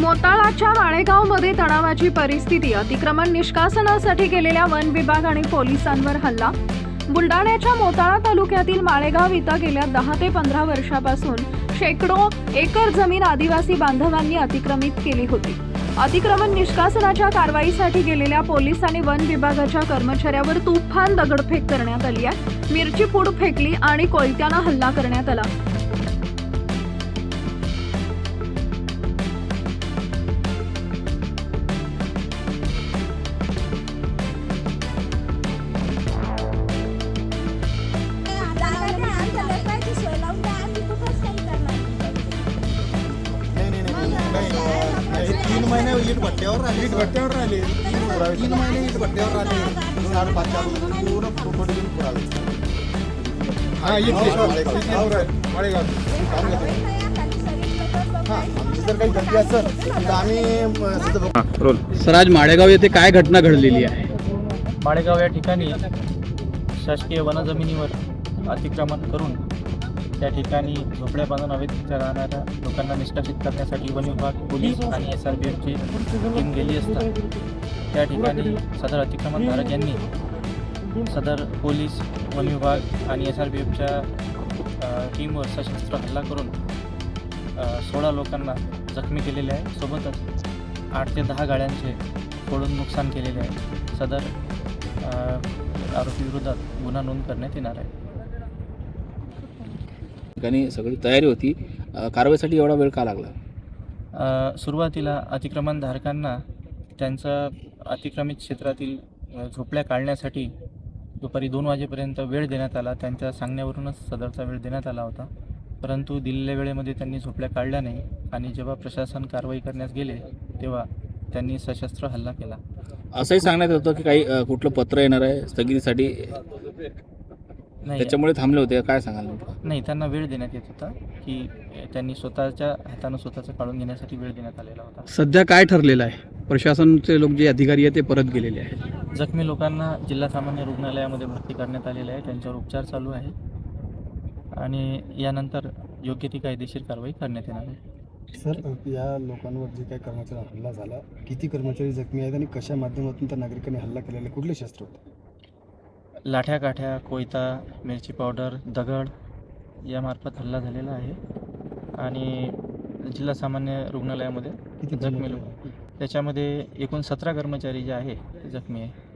मोताळाच्या माळेगावमध्ये तणावाची परिस्थिती अतिक्रमण निष्कासनासाठी गेलेल्या वन विभाग आणि पोलिसांवर हल्ला. बुलडाण्याच्या मोताळा तालुक्यातील माळेगाव इथं गेल्या दहा ते पंधरा वर्षापासून शेकडो एकर जमीन आदिवासी बांधवांनी अतिक्रमित केली होती. अतिक्रमण निष्कासनाच्या कारवाईसाठी गेलेल्या पोलीस आणि वन विभागाच्या कर्मचाऱ्यावर तुफान दगडफेक करण्यात आली आहे. मिरची पूड फेकली आणि कोयत्यानं हल्ला करण्यात आला. महिने ईट भट्ट्यावर राहिले. ईट भट्ट्यावर राहिले. तीन महिने ईट भट्ट्यावर राहिले. साडे पाच चार पूर्ण घेऊन पुरावे हा हा जर काही असेल तर आम्ही. रोल. सर आज माळेगाव येथे काय घटना घडलेली आहे? माळेगाव या ठिकाणी शासकीय वनजमिनीवर अतिक्रमण करून त्या ठिकाणी झोपड्या बांधून राहणाऱ्या लोकांना निष्कासित करण्यासाठी वन विभाग पोलीस आणि एस आर पी एफची टीम गेली असता. त्या ठिकाणी सदर अतिक्रमणधारक यांनी सदर पोलीस वन विभाग आणि एस आर पी एफच्या टीमवर सशस्त्र हल्ला करून सोळा लोकांना जखमी केलेले आहे. सोबतच आठ ते दहा गाड्यांचे फोडून नुकसान केलेले आहे. सदर आरोपीविरोधात गुन्हा नोंद करण्यात येणार आहे. ठिकाणी सगळी तयारी होती. कारवाईसाठी एवढा वेळ का लागला? सुरुवातीला अतिक्रमणधारकांना त्यांचा अतिक्रमित क्षेत्रातील झोपड्या काढण्यासाठी दुपारी दोन वाजेपर्यंत वेळ देण्यात आला. त्यांच्या सांगण्यावरूनच सदरचा वेळ देण्यात आला होता. परंतु दिलेल्या वेळेमध्ये त्यांनी झोपड्या काढल्या नाही आणि जेव्हा प्रशासन कारवाई करण्यास गेले तेव्हा त्यांनी सशस्त्र हल्ला केला. असंही सांगण्यात होतं की काही कुठलं पत्र येणार आहे स्थगितीसाठी? नाही. त्याच्यामुळे थांबले होते काय सांगाल? नाही त्यांना वेळ देण्यात येत होता की त्यांनी स्वतःच्या हातानं स्वतःचं काढून घेण्यासाठी वेळ देण्यात आलेला होता. सध्या काय ठरलेलं आहे? प्रशासनचे लोक जे अधिकारी आहेत ते परत गेलेले आहेत. जखमी लोकांना जिल्हा सामान्य रुग्णालयामध्ये भरती करण्यात आलेले आहे. त्यांच्यावर उपचार चालू आहे. आणि यानंतर योग्य ती कायदेशीर कारवाई करण्यात येणार आहे. सर या लोकांवर जे काही कर्मचारी हल्ला झाला किती कर्मचारी जखमी आहेत आणि कशा माध्यमातून त्या नागरिकांनी हल्ला केलेला? कुठले शस्त्र होते? लाठ्या काठ्या कोयता मिरची पावडर दगड यामार्फत हल्ला झालेला आहे. आणि जिल्हा सामान्य रुग्णालयामध्ये जखमी लोक. त्याच्यामध्ये एकूण सतरा कर्मचारी जे आहे ते जखमी आहे